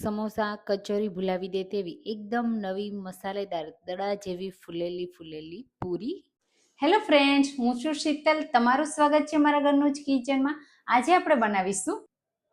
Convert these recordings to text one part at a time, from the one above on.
સમોસા કચોરી ભૂલાવી દે તેવી એકદમ નવી મસાલેદાર દડા જેવી ફૂલેલી ફૂલેલી પૂરી. હેલો ફ્રેન્ડ્સ હું છું શીતલ. તમારું સ્વાગત છે મારા ઘરનું જ કિચનમાં આજે આપણે બનાવીશું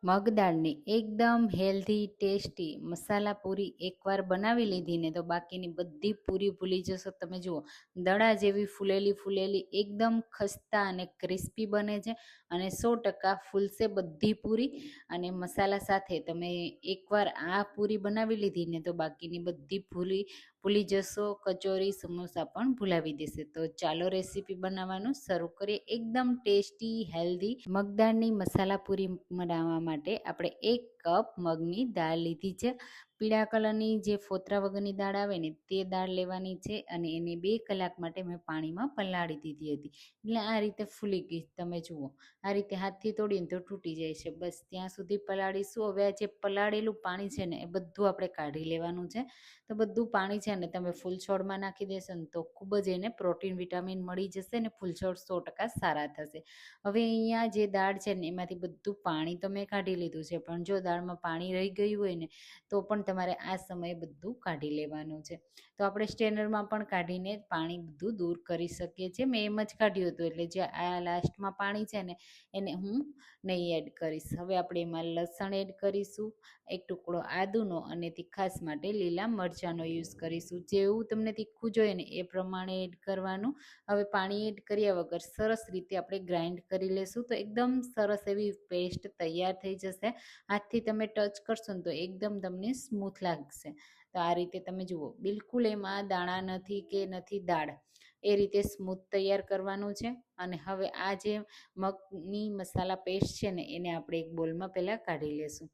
મગદાળની એકદમ હેલ્ધી ટેસ્ટી મસાલા પૂરી એકવાર બનાવી લીધી ને તો બાકીની બધી પૂરી ભૂલી જશો. તમે જુઓ, દડા જેવી ફૂલેલી ફૂલેલી એકદમ ખસ્તા અને ક્રિસ્પી બને છે અને સો ટકા ફૂલશે બધી પૂરી. અને મસાલા સાથે તમે એકવાર આ પૂરી બનાવી લીધી ને તો બાકીની બધી ભૂલી ભૂલી જશો. કચોરી, સમોસા પણ ભૂલાવી દેશે. તો ચાલો રેસીપી બનાવવાનું શરૂ કરીએ. એકદમ ટેસ્ટી હેલ્ધી મગદાળની મસાલા પૂરી બનાવવા માટે આપણે એક કપ, મગની દાળ લીધી છે. પીળા કલરની જે ફોતરા વગરની દાળ આવે ને, તે દાળ લેવાની છે અને એને બે કલાક માટે મેં પાણીમાં પલાળી દીધી હતી. એટલે આ રીતે ફૂલી ગઈ, તમે જુઓ. આ રીતે હાથથી તોડીને તો તૂટી જાય છે. બસ ત્યાં સુધી પલાળીશું. હવે આ જે પલાળેલું પાણી છે ને, એ બધું આપણે કાઢી લેવાનું છે. તો બધું પાણી છે ને, તમે ફૂલ છોડમાં નાખી દેશો ને, તો ખૂબ જ એને પ્રોટીન, વિટામિન મળી જશે ને ફૂલછોડ સો ટકા સારા થશે. હવે અહીંયા જે દાળ છે ને, એમાંથી બધું પાણી તો મેં કાઢી લીધું છે. પણ જો દાળમાં પાણી રહી ગયું હોય ને, તો પણ તમારે આ સમયે બધું કાઢી લેવાનું છે. તો આપણે સ્ટેનરમાં પણ કાઢીને પાણી બધું દૂર કરી શકીએ છીએ. મેં એમ જ કાઢ્યું હતું, એટલે જે આ લાસ્ટમાં પાણી છે ને, એને હું નહીં એડ કરીશ. હવે આપણે એમાં લસણ એડ કરીશું, એક ટુકડો આદુનો અને તીખાસ માટે લીલા મરચાંનો યુઝ કરીશું. જેવું તમને તીખું જોઈએ ને, એ પ્રમાણે એડ કરવાનું. હવે પાણી એડ કર્યા વગર સરસ રીતે આપણે ગ્રાઇન્ડ કરી લેશું, તો એકદમ સરસ એવી પેસ્ટ તૈયાર થઈ જશે. હાથથી તમે ટચ કરશો ને તો એકદમ તમને સ્મૂથ લાગશે. તો આ રીતે તમે જુઓ, બિલકુલ એમાં દાણા નથી કે નથી દાળ. એ રીતે સ્મૂથ તૈયાર કરવાનું છે અને હવે આ જે મગની મસાલા પેસ્ટ છે ને, એને આપણે એક બોલમાં પહેલાં કાઢી લેશું.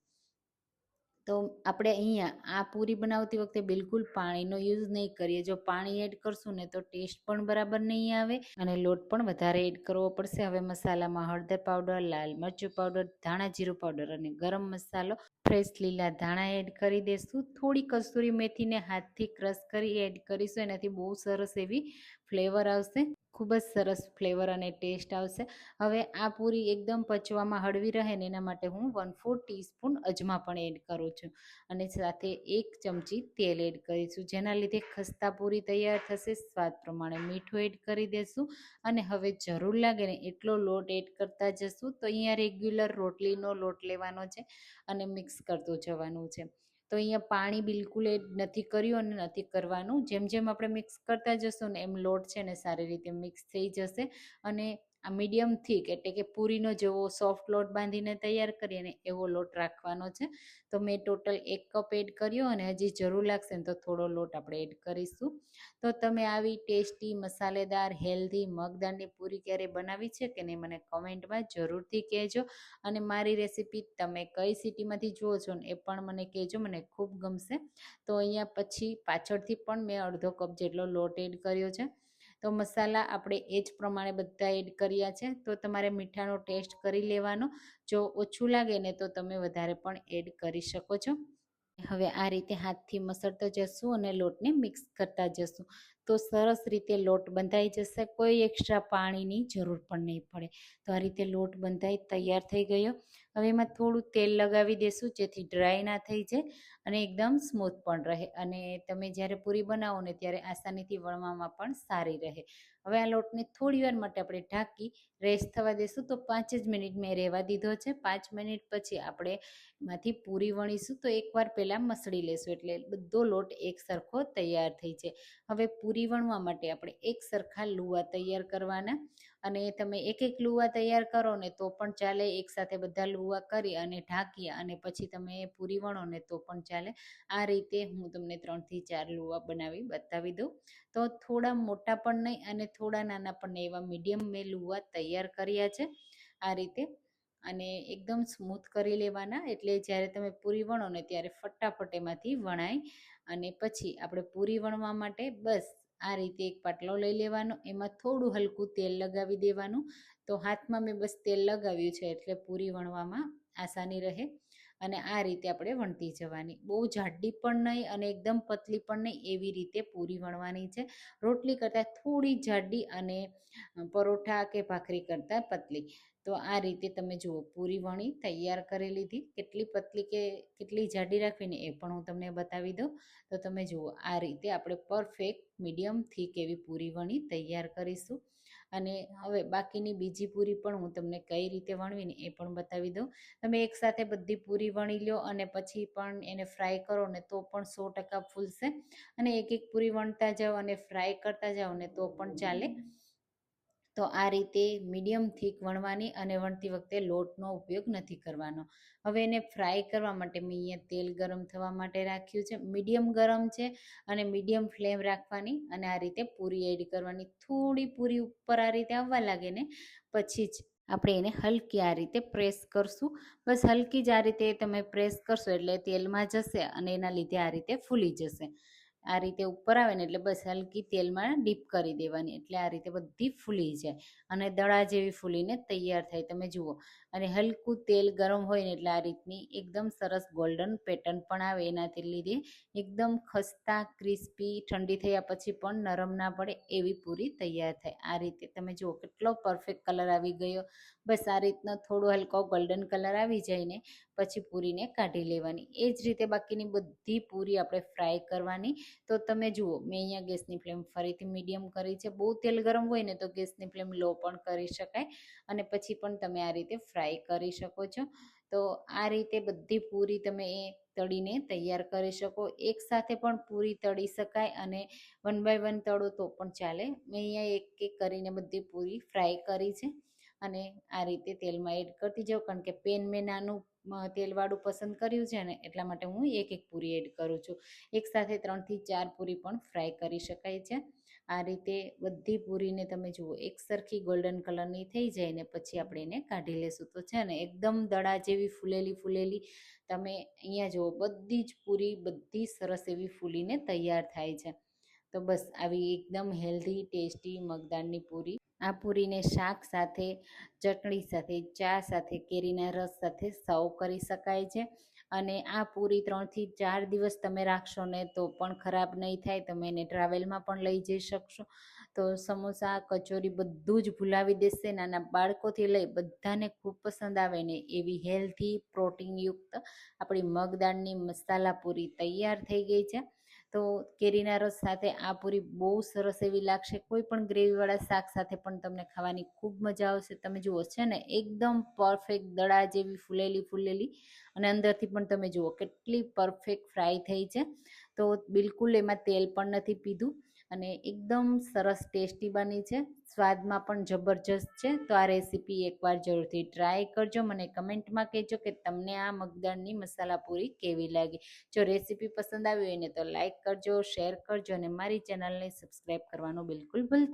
તો આપણે અહીંયા આ પૂરી બનાવતી વખતે બિલકુલ પાણીનો યુઝ નહીં કરીએ. જો પાણી એડ કરશું ને તો ટેસ્ટ પણ બરાબર નહીં આવે અને લોટ પણ વધારે એડ કરવો પડશે. હવે મસાલામાં હળદર પાવડર, લાલ મરચું પાવડર, ધાણા જીરું પાવડર અને ગરમ મસાલો, ફ્રેશ લીલા ધાણા એડ કરી દઈશું થોડી કસ્તુરી મેથીને હાથથી ક્રશ કરી એડ કરીશું. એનાથી બહુ સરસ એવી ફ્લેવર આવશે. ખૂબ જ સરસ ફ્લેવર અને ટેસ્ટ આવશે. હવે આ પૂરી એકદમ પચવામાં હળવી રહે ને એના માટે હું વન ફોર ટીસ્પૂન અજમા પણ એડ કરું છું. અને સાથે એક ચમચી તેલ એડ કરીશું, જેના લીધે ખસ્તા પૂરી તૈયાર થશે. સ્વાદ પ્રમાણે મીઠું એડ કરી દઈશું અને હવે જરૂર લાગે ને એટલો લોટ એડ કરતા જશું, તો અહીંયા રેગ્યુલર રોટલીનો લોટ લેવાનો છે અને મિક્સ કરતું જવાનું છે. તો અહીંયા પાણી બિલકુલ એડ નથી કર્યું અને નથી કરવાનું. જેમ જેમ આપણે મિક્સ કરતા જશું ને એમ લોટ છે ને સારી રીતે મિક્સ થઈ જશે. અને આ મીડિયમ થીક એટલે કે પૂરીનો જેવો સોફ્ટ લોટ બાંધીને તૈયાર કરીએ ને એવો લોટ રાખવાનો છે. તો મેં ટોટલ એક કપ એડ કર્યો અને હજી જરૂર લાગશે ને તો થોડો લોટ આપણે એડ કરીશું. તો તમે આવી ટેસ્ટી મસાલેદાર હેલ્ધી મગદાળની પૂરી ક્યારે બનાવી છે કે નહીં મને કમેન્ટમાં જરૂરથી કહેજો. અને મારી રેસીપી તમે કઈ સિટીમાંથી જુઓ છો ને એ પણ મને કહેજો, મને ખૂબ ગમશે. તો અહીંયા પછી પાછળથી પણ મેં અડધો કપ જેટલો લોટ એડ કર્યો છે. તો મસાલા આપણે એ જ પ્રમાણે બધા એડ કર્યા છે. તો તમારે મીઠાનો ટેસ્ટ કરી લેવાનો. જો ઓછું લાગે ને તો તમે વધારે પણ એડ કરી શકો છો. હવે આ રીતે હાથથી મસળતા જશું અને લોટને મિક્સ કરતા જશું. તો સરસ રીતે લોટ બંધાઈ જશે. કોઈ એક્સ્ટ્રા પાણીની જરૂર પણ નહીં પડે. તો આ રીતે લોટ બંધાઈ તૈયાર થઈ ગયો. હવે એમાં થોડું તેલ લગાવી દેશું, જેથી ડ્રાય ના થઈ જાય અને એકદમ સ્મૂથ પણ રહે. અને તમે જ્યારે પૂરી બનાવો ને ત્યારે આસાનીથી વણવામાં પણ સારી રહે. હવે આ લોટને થોડી વાર માટે આપણે ઢાંકી રેસ્ટ થવા દેશું. તો પાંચ જ મિનિટ મેં રહેવા દીધો છે. પાંચ મિનિટ પછી આપણે એમાંથી પૂરી વણીશું. તો એકવાર પહેલાં મસળી લેશું એટલે બધો લોટ એક સરખો તૈયાર થઈ જાય. હવે પૂરી વણવા માટે આપણે એક સરખા લુવા તૈયાર કરવાના. અને તમે એક એક લુવા તૈયાર કરો ને તો પણ ચાલે એકસાથે બધા લુવા કરી અને ઢાંકી અને પછી તમે પૂરી વણો ને તો પણ ચાલે. આ રીતે હું તમને ત્રણથી ચાર લુવા બનાવી બતાવી દઉં. તો થોડા મોટા પણ નહીં અને થોડા નાના પણ નહીં, એવા મીડિયમ મેં લુવા તૈયાર કર્યા છે આ રીતે. અને એકદમ સ્મૂથ કરી લેવાના એટલે જ્યારે તમે પૂરી વણો ને ત્યારે ફટાફટ એમાંથી વણાય અને પછી આપણે પૂરી વણવા માટે બસ આ રીતે એક પાટલો લઈ લેવાનો, એમાં થોડું હલકું તેલ લગાવી દેવાનું. તો હાથમાં મેં બસ તેલ લગાવ્યું છે એટલે પૂરી વણવામાં આસાની રહે અને આ રીતે આપણે વણતી જવાની. બહુ જાડી પણ નહીં અને એકદમ પતલી પણ નહીં, એવી રીતે પૂરી વણવાની છે. રોટલી કરતાં થોડી જાડી અને પરોઠા કે ભાખરી કરતાં પતલી. તો આ રીતે તમે જુઓ, પૂરી વણી તૈયાર કરી લીધી. કેટલી પતલી કે કેટલી જાડી રાખવીને એ પણ હું તમને બતાવી દઉં. તો તમે જુઓ, આ રીતે આપણે પરફેક્ટ મીડિયમ થીક એવી પૂરી વણી તૈયાર કરીશું. અને હવે બાકીની બીજી પૂરી પણ હું તમને કઈ રીતે વણવીને એ પણ બતાવી દઉં. તમે એકસાથે બધી પૂરી વણી લો અને પછી પણ એને ફ્રાય કરો ને તો પણ સો ટકા ફૂલશે. અને એક એક પૂરી વણતા જાઓ અને ફ્રાય કરતા જાઓ ને તો પણ ચાલે. તો આ રીતે મીડિયમ થીક વણવાની અને વણતી વખતે લોટનો ઉપયોગ નથી કરવાનો. હવે એને ફ્રાય કરવા માટે મેં અહીંયા તેલ ગરમ થવા માટે રાખ્યું છે. મીડિયમ ગરમ છે અને મીડિયમ ફ્લેમ રાખવાની અને આ રીતે પૂરી એડ કરવાની. થોડી પૂરી ઉપર આ રીતે આવવા લાગે ને, પછી જ આપણે એને હલકી આ રીતે પ્રેસ કરશું. બસ હલકી જ આ રીતે તમે પ્રેસ કરશો એટલે તેલમાં જશે અને એના લીધે આ રીતે ફૂલી જશે. આ રીતે ઉપર આવે ને એટલે બસ હલકી તેલમાં ડીપ કરી દેવાની. એટલે આ રીતે બધી ફૂલી જાય અને દડા જેવી ફૂલીને તૈયાર થાય. તમે જુઓ. અને હલકું તેલ ગરમ હોય ને એટલે આ રીતની એકદમ સરસ ગોલ્ડન પેટર્ન પણ આવે એનાથી લીધે. એકદમ ખસ્તા ક્રિસ્પી ઠંડી થયા પછી પણ નરમ ના પડે એવી પૂરી તૈયાર થાય. આ રીતે તમે જુઓ કેટલો પરફેક્ટ કલર આવી ગયો. બસ આ રીતનો થોડો હલકો ગોલ્ડન કલર આવી જાય ને પછી પૂરીને કાઢી લેવાની. એ જ રીતે બાકીની બધી પૂરી આપણે ફ્રાય કરવાની. તો તમે જુઓ, મેં અહીંયા ગેસની ફ્લેમ ફરીથી મીડિયમ કરી છે. બહુ તેલ ગરમ હોય ને તો ગેસની ફ્લેમ લો પણ કરી શકાય. અને પછી પણ તમે આ રીતે ફ્રાય કરી શકો છો. તો આ રીતે બધી પૂરી તમે એ તળીને તૈયાર કરી શકો. એકસાથે પણ પૂરી તળી શકાય અને વન બાય વન તળો તો પણ ચાલે. મેં અહીંયા એક એક કરીને બધી પૂરી ફ્રાય કરી છે. અને આ રીતે તેલમાં એડ કરતી જાઉં, કારણ કે પેન મેં નાનું તેલવાળું પસંદ કર્યું છે ને, એટલા માટે હું એક એક પૂરી એડ કરું છું. એકસાથે ત્રણથી ચાર પૂરી પણ ફ્રાય કરી શકાય છે. આ રીતે બધી પૂરીને તમે જુઓ, એક સરખી ગોલ્ડન કલરની થઈ જાય ને, પછી આપણે એને કાઢી લેશું. તો છે ને, એકદમ દડા જેવી ફૂલેલી ફૂલેલી તમે અહીંયા જુઓ, બધી જ પૂરી બધી સરસ એવી ફૂલીને તૈયાર થાય છે. તો બસ આવી એકદમ હેલ્ધી ટેસ્ટી મગદાળની પૂરી. આ પૂરીને શાક સાથે, ચટણી સાથે, ચા સાથે, કેરીના રસ સાથે સર્વ કરી શકાય છે. અને આ પૂરી ત્રણથી ચાર દિવસ તમે રાખશો ને તો પણ ખરાબ નહીં થાય. તમે એને ટ્રાવેલમાં પણ લઈ જઈ શકશો. તો સમોસા, કચોરી બધું જ ભૂલાવી દેશે. નાના બાળકોથી લઈ બધાને ખૂબ પસંદ આવે ને એવી હેલ્ધી પ્રોટીનયુક્ત આપણી મગદાળની મસાલા પૂરી તૈયાર થઈ ગઈ છે. તો કેરીના રસ સાથે આ પૂરી બહુ સરસ એવી લાગશે. કોઈ પણ ગ્રેવીવાળા શાક સાથે પણ તમને ખાવાની ખૂબ મજા આવશે. તમે જુઓ, છે ને, એકદમ પરફેક્ટ દડા જેવી ફૂલેલી ફૂલેલી અને અંદરથી પણ તમે જુઓ, કેટલી પરફેક્ટ ફ્રાય થઈ છે. તો બિલકુલ એમાં તેલ પણ નથી પીધું. અને એકદમ સરસ ટેસ્ટી બની છે. સ્વાદમાં પણ જબરજસ્ત છે. તો આ રેસીપી એકવાર જરૂરથી ટ્રાય કરજો. મને કમેન્ટમાં કહેજો કે તમને આ મગદાળની મસાલા પૂરી કેવી લાગી. જો રેસીપી પસંદ આવી હોય ને તો લાઇક કરજો, શેર કરજો અને મારી ચેનલને સબસ્ક્રાઈબ કરવાનું બિલકુલ ભૂલતા